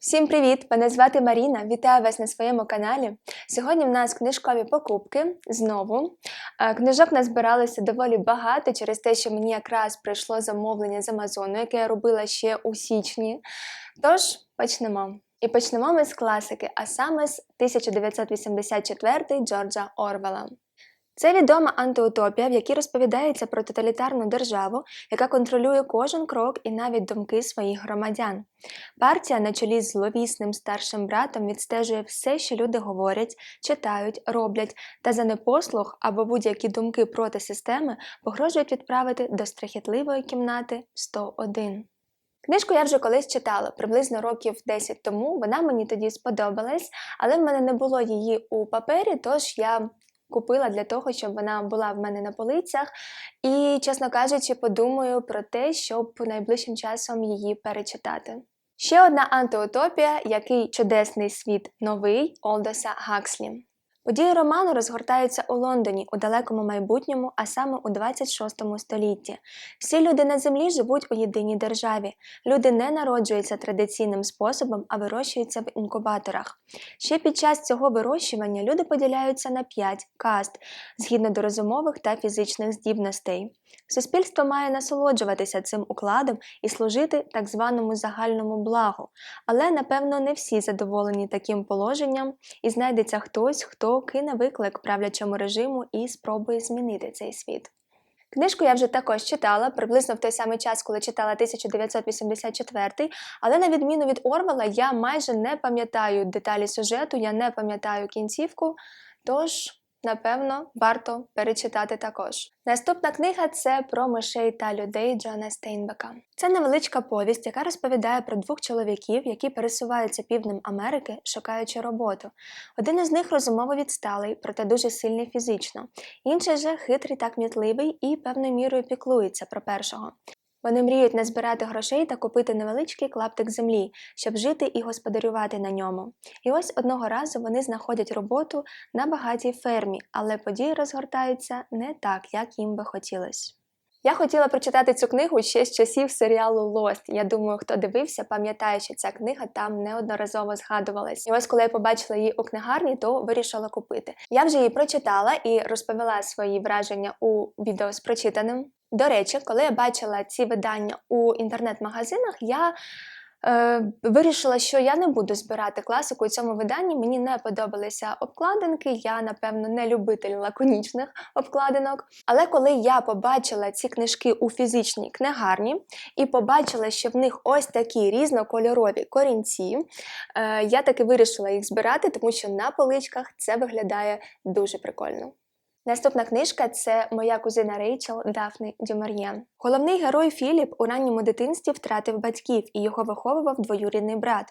Всім привіт! Мене звати Маріна. Вітаю вас на своєму каналі. Сьогодні в нас книжкові покупки знову. Е, Книжок назбиралося доволі багато через те, що мені якраз прийшло замовлення з Амазону, яке я робила ще у січні. Тож почнемо. І почнемо ми з класики, а саме з 1984 Джорджа Орвела. Це відома антиутопія, в якій розповідається про тоталітарну державу, яка контролює кожен крок і навіть думки своїх громадян. Партія на чолі з зловісним старшим братом відстежує все, що люди говорять, читають, роблять, та за непослух або будь-які думки проти системи погрожують відправити до страхітливої кімнати 101. Книжку я вже колись читала, приблизно років 10 тому. Вона мені тоді сподобалась, але в мене не було її у папері, тож я купила для того, щоб вона була в мене на полицях. І, чесно кажучи, подумаю про те, щоб найближчим часом її перечитати. Ще одна антиутопія, який чудесний світ новий Олдоса Гакслі. Події роману розгортаються у Лондоні у далекому майбутньому, а саме у 26 столітті. Всі люди на землі живуть у єдиній державі. Люди не народжуються традиційним способом, а вирощуються в інкубаторах. Ще під час цього вирощування люди поділяються на п'ять каст згідно до розумових та фізичних здібностей. Суспільство має насолоджуватися цим укладом і служити так званому загальному благу, але напевно не всі задоволені таким положенням, і знайдеться хтось, хто кине виклик правлячому режиму і спробує змінити цей світ. Книжку я вже також читала приблизно в той самий час, коли читала 1984, але на відміну від Орвела, я майже не пам'ятаю деталі сюжету, я не пам'ятаю кінцівку, тож. Напевно, варто перечитати також. Наступна книга це про мишей та людей Джона Стейнбека. Це невеличка повість, яка розповідає про двох чоловіків, які пересуваються півднем Америки, шукаючи роботу. Один із них розумово відсталий, проте дуже сильний фізично. Інший же хитрий та кмітливий і певною мірою піклується про першого. Вони мріють назбирати грошей та купити невеличкий клаптик землі, щоб жити і господарювати на ньому. І ось одного разу вони знаходять роботу на багатій фермі, але події розгортаються не так, як їм би хотілося. Я хотіла прочитати цю книгу ще з часів серіалу Lost. Я думаю, хто дивився, пам'ятає, що ця книга там неодноразово згадувалась. І ось коли я побачила її у книгарні, то вирішила купити. Я вже її прочитала і розповіла свої враження у відео з прочитаним. До речі, коли я бачила ці видання у інтернет-магазинах, я е, вирішила, що я не буду збирати класику у цьому виданні. Мені не подобалися обкладинки. Я, напевно, не любитель лаконічних обкладинок. Але коли я побачила ці книжки у фізичній книгарні і побачила, що в них ось такі різнокольорові корінці, е, я таки вирішила їх збирати, тому що на поличках це виглядає дуже прикольно. Наступна книжка це моя кузина Рейчел Дафни Дюмар'є. Головний герой Філіп у ранньому дитинстві втратив батьків і його виховував двоюрідний брат.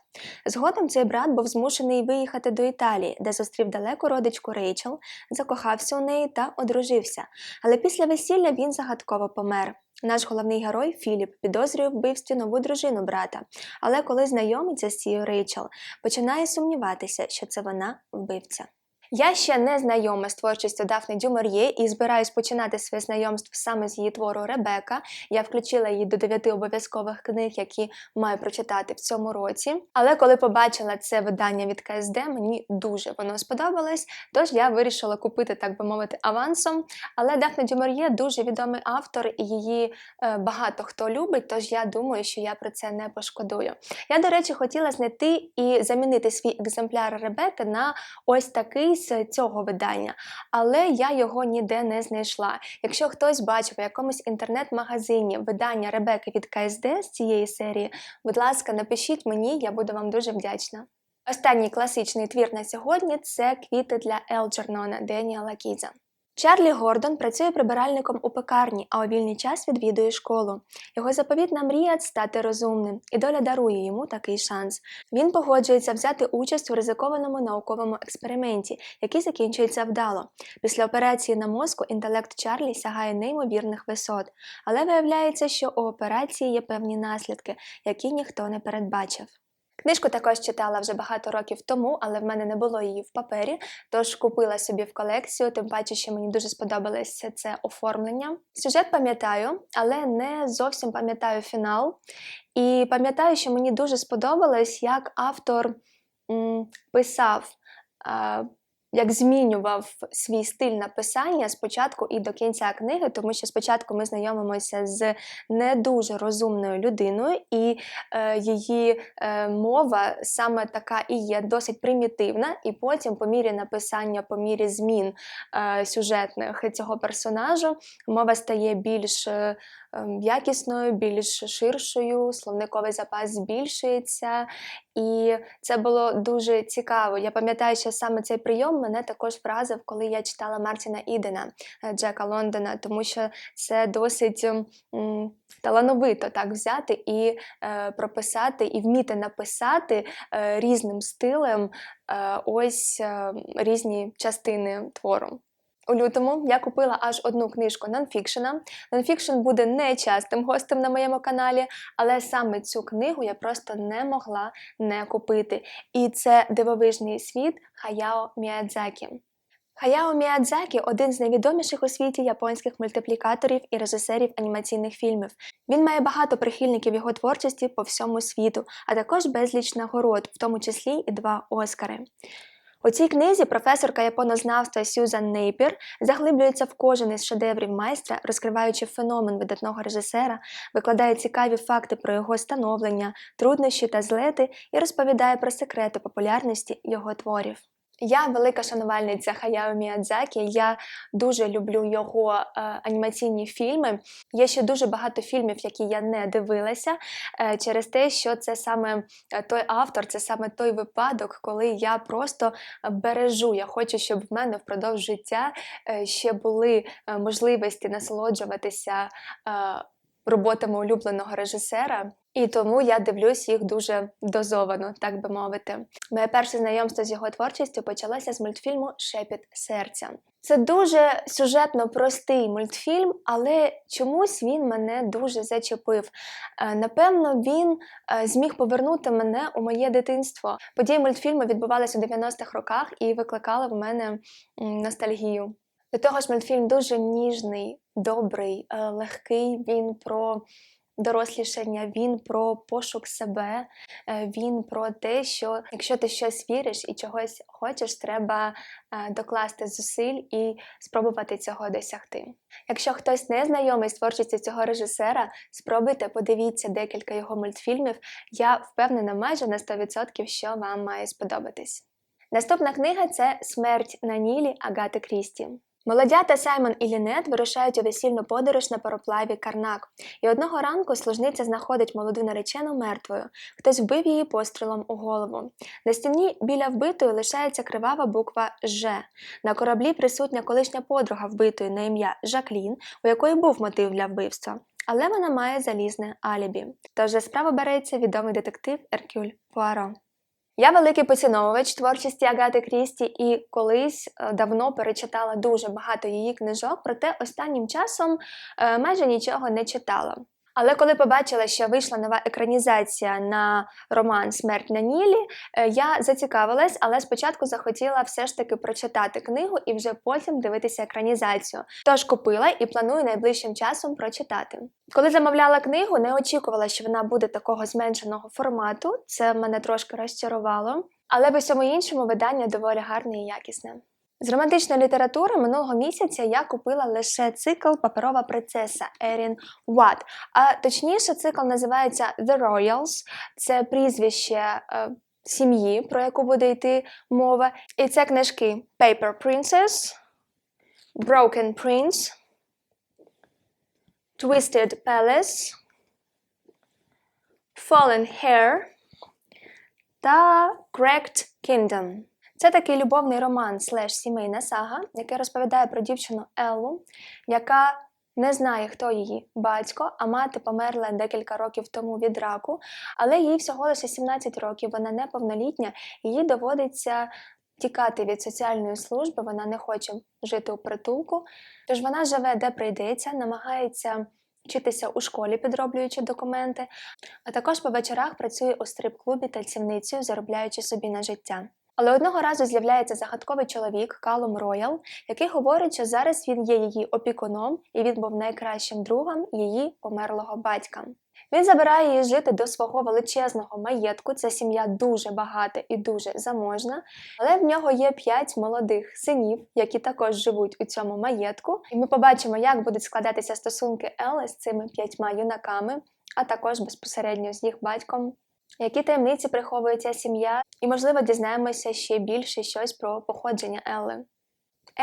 Згодом цей брат був змушений виїхати до Італії, де зустрів далеку родичку Рейчел, закохався у неї та одружився. Але після весілля він загадково помер. Наш головний герой Філіп підозрює вбивстві нову дружину брата, але коли знайомиться з цією Рейчел, починає сумніватися, що це вона вбивця. Я ще не знайома з творчістю Дафни Дюмор'є і збираюсь починати своє знайомство саме з її твору Ребека. Я включила її до дев'яти обов'язкових книг, які маю прочитати в цьому році. Але коли побачила це видання від КСД, мені дуже воно сподобалось. Тож я вирішила купити, так би мовити, авансом. Але Дафна Дюмор'є дуже відомий автор, і її е, багато хто любить. Тож я думаю, що я про це не пошкодую. Я, до речі, хотіла знайти і замінити свій екземпляр Ребеки на ось такий з цього видання, але я його ніде не знайшла. Якщо хтось бачив у якомусь інтернет-магазині видання Ребеки від КСД з цієї серії, будь ласка, напишіть мені, я буду вам дуже вдячна. Останній класичний твір на сьогодні це квіти для Елджернона Деніела Кіза. Чарлі Гордон працює прибиральником у пекарні, а у вільний час відвідує школу. Його заповітна мрія стати розумним, і доля дарує йому такий шанс. Він погоджується взяти участь у ризикованому науковому експерименті, який закінчується вдало. Після операції на мозку інтелект Чарлі сягає неймовірних висот, але виявляється, що у операції є певні наслідки, які ніхто не передбачив. Книжку також читала вже багато років тому, але в мене не було її в папері, тож купила собі в колекцію, тим паче, що мені дуже сподобалося це оформлення. Сюжет пам'ятаю, але не зовсім пам'ятаю фінал. І пам'ятаю, що мені дуже сподобалось, як автор м, писав. Як змінював свій стиль написання спочатку і до кінця книги, тому що спочатку ми знайомимося з не дуже розумною людиною, і е, її е, мова саме така і є досить примітивна, і потім, по мірі написання, по мірі змін е, сюжетних цього персонажу, мова стає більш е, якісною, більш ширшою, словниковий запас збільшується. І це було дуже цікаво. Я пам'ятаю, що саме цей прийом мене також вразив, коли я читала Мартіна Ідена е, Джека Лондона, тому що це досить м, талановито так взяти і е, прописати, і вміти написати е, різним стилем е, ось е, різні частини твору. У лютому я купила аж одну книжку нонфікшена. Нонфікшн буде нечастим гостем на моєму каналі, але саме цю книгу я просто не могла не купити. І це дивовижний світ Хаяо Міядзакі. Хаяо Міядзакі – один з найвідоміших у світі японських мультиплікаторів і режисерів анімаційних фільмів. Він має багато прихильників його творчості по всьому світу, а також безліч нагород, в тому числі і два Оскари. У цій книзі професорка японознавства Сюзан Нейпір заглиблюється в кожен із шедеврів майстра, розкриваючи феномен видатного режисера, викладає цікаві факти про його становлення, труднощі та злети і розповідає про секрети популярності його творів. Я велика шанувальниця Хаяо Міядзакі, я дуже люблю його е, анімаційні фільми. Є ще дуже багато фільмів, які я не дивилася, е, через те, що це саме е, той автор, це саме той випадок, коли я просто бережу. Я хочу, щоб в мене впродовж життя е, ще були е, можливості насолоджуватися. е, Роботами улюбленого режисера, і тому я дивлюсь їх дуже дозовано, так би мовити. Моє перше знайомство з його творчістю почалося з мультфільму Шепіт серця. Це дуже сюжетно простий мультфільм, але чомусь він мене дуже зачепив. Е, Напевно, він е, зміг повернути мене у моє дитинство. Події мультфільму відбувалися у 90-х роках і викликали в мене ностальгію. До того ж, мультфільм дуже ніжний, добрий, е, легкий. Він про дорослішання, він про пошук себе, е, він про те, що якщо ти щось віриш і чогось хочеш, треба е, докласти зусиль і спробувати цього досягти. Якщо хтось не знайомий з творчістю цього режисера, спробуйте подивіться декілька його мультфільмів. Я впевнена майже на 100%, що вам має сподобатись. Наступна книга це Смерть на Нілі Агати Крісті. Молодята Саймон і Лінет вирушають у весільну подорож на пароплаві Карнак, і одного ранку служниця знаходить молоду наречену мертвою. Хтось вбив її пострілом у голову. На стіні біля вбитої лишається кривава буква Ж. На кораблі присутня колишня подруга вбитої на ім'я Жаклін, у якої був мотив для вбивства. Але вона має залізне алібі. Тож за справу береться відомий детектив Еркюль Пуаро. Я великий поціновувач творчості Агати Крісті і колись е, давно перечитала дуже багато її книжок, проте останнім часом е, майже нічого не читала. Але коли побачила, що вийшла нова екранізація на роман Смерть на Нілі, е, я зацікавилась, але спочатку захотіла все ж таки прочитати книгу і вже потім дивитися екранізацію. Тож купила і планую найближчим часом прочитати. Коли замовляла книгу, не очікувала, що вона буде такого зменшеного формату. Це мене трошки розчарувало. Але в усьому іншому видання доволі гарне і якісне. З романтичної літератури минулого місяця я купила лише цикл Паперова принцеса Ерін Уат. А точніше, цикл називається The Royals. Це прізвище е, сім'ї, про яку буде йти мова. І це книжки Paper Princess, Broken Prince, Twisted Palace, Fallen Hair та Cracked Kingdom. Це такий любовний роман слеш сімейна сага, який розповідає про дівчину Еллу, яка не знає, хто її батько, а мати померла декілька років тому від раку, але їй всього лише 17 років, вона неповнолітня, їй доводиться тікати від соціальної служби, вона не хоче жити у притулку. Тож вона живе де прийдеться, намагається вчитися у школі, підроблюючи документи, а також по вечорах працює у стрип-клубі танцівницею, заробляючи собі на життя. Але одного разу з'являється загадковий чоловік Калум Роял, який говорить, що зараз він є її опікуном і він був найкращим другом її померлого батька. Він забирає її жити до свого величезного маєтку. Ця сім'я дуже багата і дуже заможна, але в нього є п'ять молодих синів, які також живуть у цьому маєтку. І ми побачимо, як будуть складатися стосунки Елли з цими п'ятьма юнаками, а також безпосередньо з їх батьком. Які таємниці приховує ця сім'я, і, можливо, дізнаємося ще більше щось про походження Елли.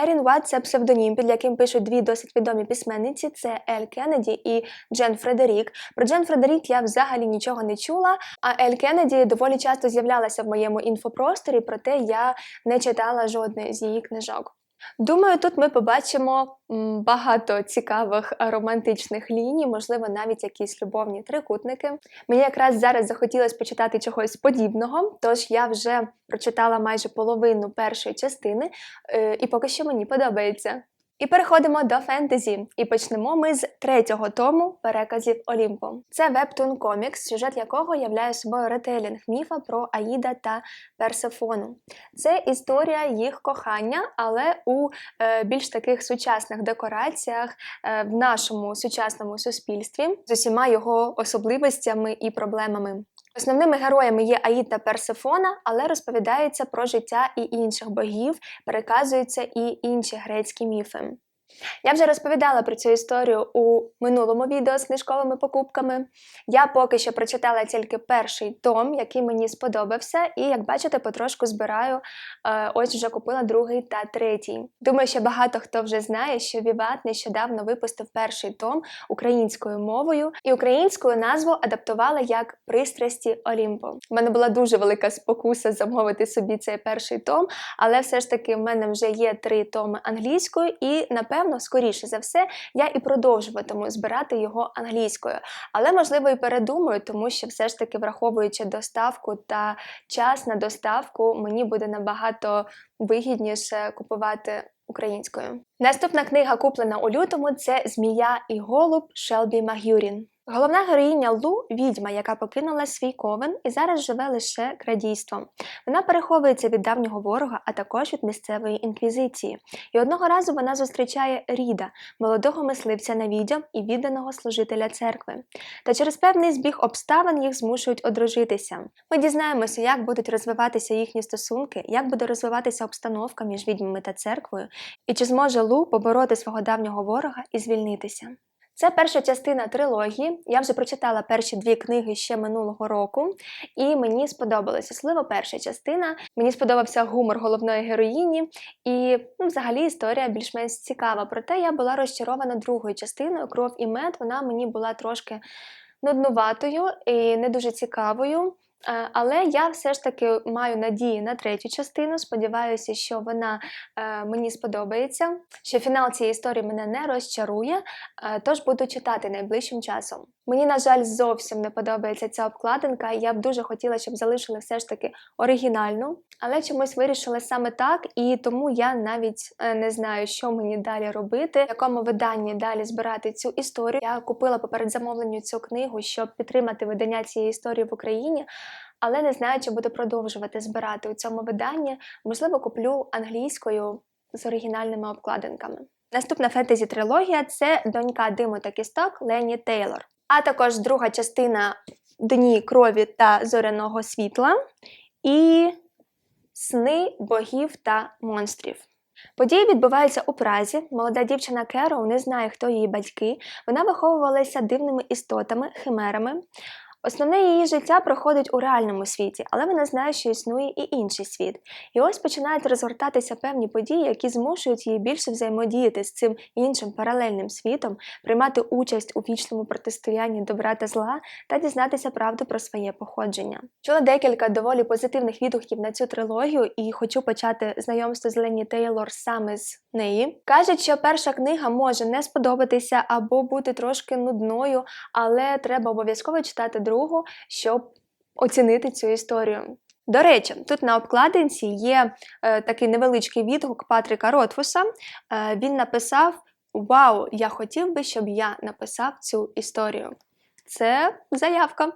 Ерін Ватт – це псевдонім, під яким пишуть дві досить відомі письменниці: це Ель Кеннеді і Джен Фредерік. Про Джен Фредерік я взагалі нічого не чула. А Ель Кеннеді доволі часто з'являлася в моєму інфопросторі, проте я не читала жодної з її книжок. Думаю, тут ми побачимо багато цікавих е, романтичних ліній, можливо, навіть якісь любовні трикутники. Мені якраз зараз захотілося почитати чогось подібного, тож я вже прочитала майже половину першої частини, е, і поки що мені подобається. І переходимо до фентезі. І почнемо ми з третього тому переказів Олімпу. Це вебтун комікс, сюжет якого являє собою ретелінг міфа про Аїда та Персефону. Це історія їх кохання, але у е, більш таких сучасних декораціях е, в нашому сучасному суспільстві з усіма його особливостями і проблемами. Основними героями є Аїд та Персефона, але розповідається про життя і інших богів, переказуються і інші грецькі міфи. Я вже розповідала про цю історію у минулому відео з книжковими покупками. Я поки що прочитала тільки перший том, який мені сподобався, і, як бачите, потрошку збираю. Е, ось вже купила другий та третій. Думаю, що багато хто вже знає, що Віват нещодавно випустив перший том українською мовою, і українською назву адаптували як Пристрасті Олімпу. У мене була дуже велика спокуса замовити собі цей перший том, але все ж таки в мене вже є три томи англійською, і напевно напевно, скоріше за все, я і продовжуватиму збирати його англійською. Але, можливо, і передумаю, тому що все ж таки, враховуючи доставку та час на доставку, мені буде набагато вигідніше купувати українською. Наступна книга, куплена у лютому, це Змія і голуб Шелбі Магюрін. Головна героїня Лу відьма, яка покинула свій ковен і зараз живе лише крадійством. Вона переховується від давнього ворога, а також від місцевої інквізиції. І одного разу вона зустрічає Ріда, молодого мисливця на відьом і відданого служителя церкви. Та через певний збіг обставин їх змушують одружитися. Ми дізнаємося, як будуть розвиватися їхні стосунки, як буде розвиватися обстановка між відьмами та церквою, і чи зможе Лу побороти свого давнього ворога і звільнитися. Це перша частина трилогії. Я вже прочитала перші дві книги ще минулого року, і мені сподобалася особливо перша частина. Мені сподобався гумор головної героїні, і ну, взагалі історія більш-менш цікава. Проте я була розчарована другою частиною кров і мед. Вона мені була трошки нуднуватою і не дуже цікавою. Е, але я все ж таки маю надії на третю частину. Сподіваюся, що вона е, мені сподобається, що фінал цієї історії мене не розчарує, е, тож буду читати найближчим часом. Мені, на жаль, зовсім не подобається ця обкладинка. Я б дуже хотіла, щоб залишили все ж таки оригінальну, але чомусь вирішили саме так, і тому я навіть не знаю, що мені далі робити, в якому виданні далі збирати цю історію. Я купила поперед замовленню цю книгу, щоб підтримати видання цієї історії в Україні але не знаю, чи буду продовжувати збирати у цьому виданні. Можливо, куплю англійською з оригінальними обкладинками. Наступна фентезі трилогія це донька Диму та кісток Лені Тейлор. А також друга частина Дні крові та зоряного світла і сни богів та монстрів. Події відбуваються у Празі. Молода дівчина Кероу не знає, хто її батьки. Вона виховувалася дивними істотами, химерами. Основне її життя проходить у реальному світі, але вона знає, що існує і інший світ. І ось починають розгортатися певні події, які змушують її більше взаємодіяти з цим іншим паралельним світом, приймати участь у вічному протистоянні добра та зла та дізнатися правду про своє походження. Чула декілька доволі позитивних відгуків на цю трилогію, і хочу почати знайомство з Лені Тейлор саме з неї. Кажуть, що перша книга може не сподобатися або бути трошки нудною, але треба обов'язково читати другу другу, щоб оцінити цю історію. До речі, тут на обкладинці є е, такий невеличкий відгук Патріка Ротфуса. Е, він написав Вау! Я хотів би, щоб я написав цю історію. Це заявка.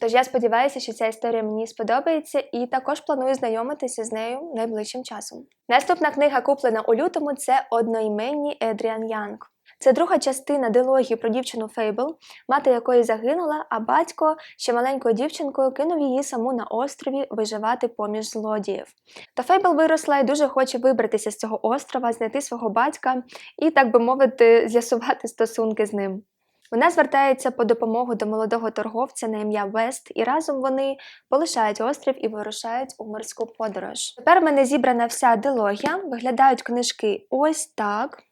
Тож я сподіваюся, що ця історія мені сподобається, і також планую знайомитися з нею найближчим часом. Наступна книга, куплена у лютому, це одноіменні Едріан Янг. Це друга частина дилогії про дівчину Фейбл, мати якої загинула, а батько ще маленькою дівчинкою кинув її саму на острові виживати поміж злодіїв. Та Фейбл виросла і дуже хоче вибратися з цього острова, знайти свого батька і, так би мовити, з'ясувати стосунки з ним. Вона звертається по допомогу до молодого торговця на ім'я Вест, і разом вони полишають острів і вирушають у морську подорож. Тепер в мене зібрана вся дилогія, виглядають книжки ось так.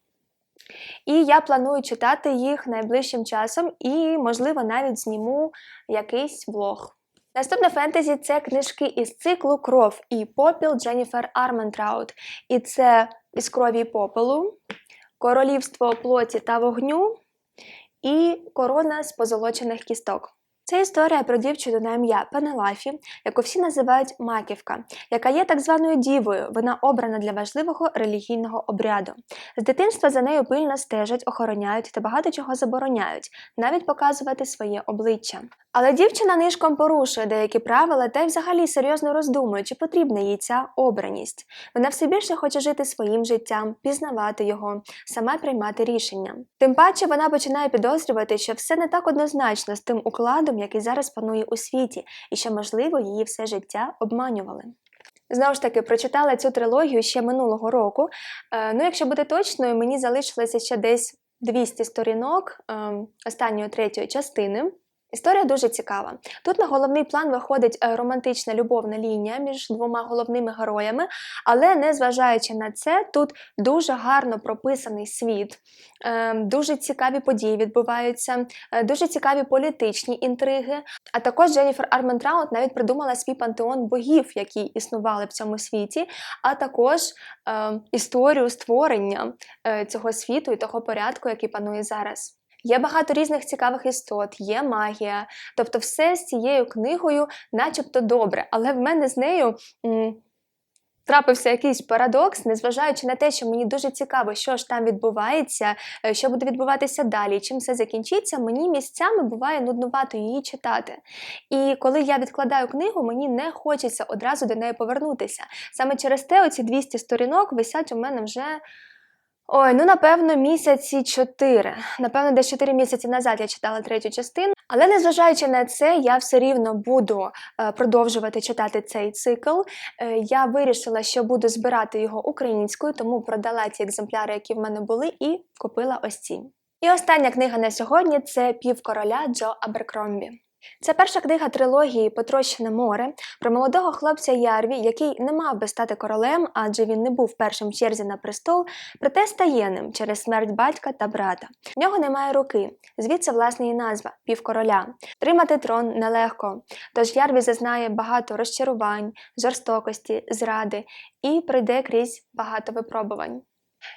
І я планую читати їх найближчим часом і, можливо, навіть зніму якийсь влог. Наступне фентезі це книжки із циклу Кров і попіл Дженніфер Арментраут. І це із крові і попелу, Королівство плоті та вогню і корона з позолочених кісток. Це історія про дівчину на ім'я Пенелафі, яку всі називають Маківка, яка є так званою дівою. Вона обрана для важливого релігійного обряду. З дитинства за нею пильно стежать, охороняють та багато чого забороняють, навіть показувати своє обличчя. Але дівчина нишком порушує деякі правила та й взагалі серйозно роздумує, чи потрібна їй ця обраність. Вона все більше хоче жити своїм життям, пізнавати його, сама приймати рішення. Тим паче вона починає підозрювати, що все не так однозначно з тим укладом, який зараз панує у світі, і що, можливо, її все життя обманювали. Знову ж таки, прочитала цю трилогію ще минулого року. Е, ну, якщо бути точною, мені залишилося ще десь 200 сторінок е, останньої третьої частини. Історія дуже цікава. Тут на головний план виходить е, романтична любовна лінія між двома головними героями, але незважаючи на це, тут дуже гарно прописаний світ, е, дуже цікаві події відбуваються, е, дуже цікаві політичні інтриги. А також Дженніфер Арментраут навіть придумала свій пантеон богів, які існували в цьому світі, а також історію створення цього світу і того порядку, який панує зараз. Є багато різних цікавих істот, є магія. Тобто, все з цією книгою, начебто добре, але в мене з нею. Трапився якийсь парадокс, незважаючи на те, що мені дуже цікаво, що ж там відбувається, е, що буде відбуватися далі, чим все закінчиться, мені місцями буває нуднувато її читати. І коли я відкладаю книгу, мені не хочеться одразу до неї повернутися. Саме через те, оці 200 сторінок висять у мене вже Ой, ну напевно, місяці чотири. Напевно, десь чотири місяці назад я читала третю частину, але незважаючи на це, я все рівно буду е, продовжувати читати цей цикл. Е, я вирішила, що буду збирати його українською, тому продала ті екземпляри, які в мене були, і купила ось ці. І остання книга на сьогодні це Півкороля Джо Аберкромбі. Це перша книга трилогії Потрощене море про молодого хлопця Ярві, який не мав би стати королем, адже він не був першим в черзі на престол, проте стає ним через смерть батька та брата. В нього немає руки, звідси власне і назва півкороля. Тримати трон нелегко. Тож Ярві зазнає багато розчарувань, жорстокості, зради і пройде крізь багато випробувань.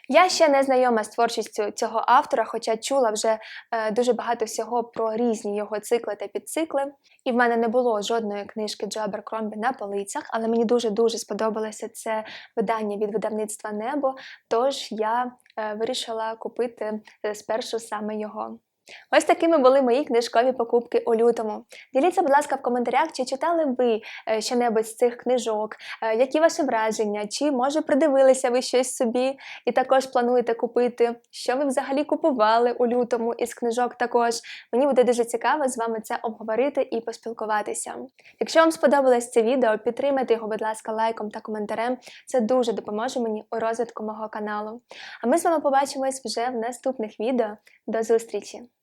Я ще не знайома з творчістю цього автора, хоча чула вже е, дуже багато всього про різні його цикли та підцикли. І в мене не було жодної книжки Джо Кромбі на полицях, але мені дуже-дуже сподобалося це видання від видавництва Небо. Тож я е, вирішила купити е, спершу саме його. Ось такими були мої книжкові покупки у лютому. Діліться, будь ласка, в коментарях, чи читали ви е, щонебудь з цих книжок, е, які ваші враження, чи може придивилися ви щось собі і також плануєте купити, що ви взагалі купували у лютому із книжок також. Мені буде дуже цікаво з вами це обговорити і поспілкуватися. Якщо вам сподобалось це відео, підтримайте його, будь ласка, лайком та коментарем. Це дуже допоможе мені у розвитку мого каналу. А ми з вами побачимось вже в наступних відео. До зустрічі!